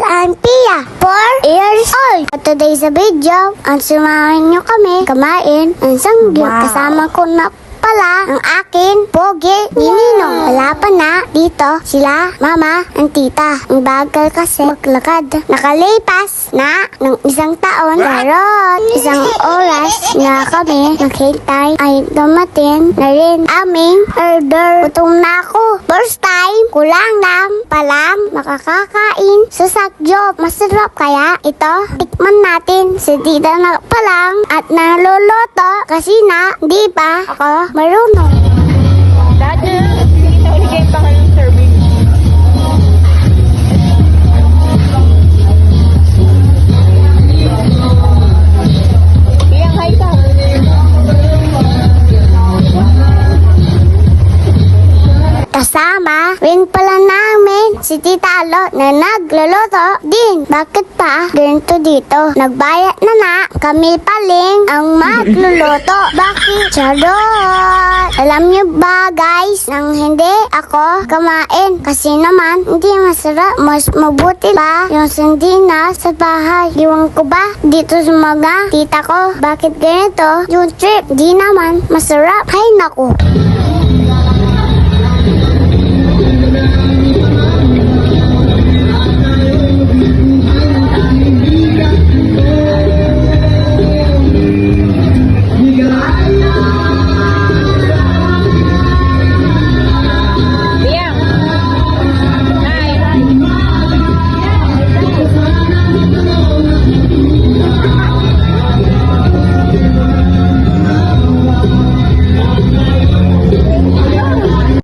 I'm Pia, 4 years old. At today's a video, ang sumahin nyo kami kumain ang sanggip. Wow. Kasama ko na pala ang akin, Pogi, ni Ninong. Wala pa na dito sila, mama, ang tita. Ang bagal kasi maglakad. Nakalipas na ng isang taon. Pero isang oras na kami naghintay ay dumating na rin aming order. Gutom na ako. First time, kulang lang palang makakakain sa sakjo. Masarap kaya ito? Tikman natin. Si tita na palang at naluluto kasi na di pa ako marunong. Dati, sige na uligay pa kayong serving. Kasama rin pala namin si Tita Alo na nagluluto din. Bakit pa ganito dito? Nagbayat na na. Kami paling ang magluluto. Bakit? Charot! Alam niyo ba guys, nang hindi ako kumain. Kasi naman, hindi masarap. Mas mabuti pa yung sandina sa bahay. Iwan ko ba dito sa mga tita ko? Bakit ganito? Yung trip, di naman masarap. Hay naku.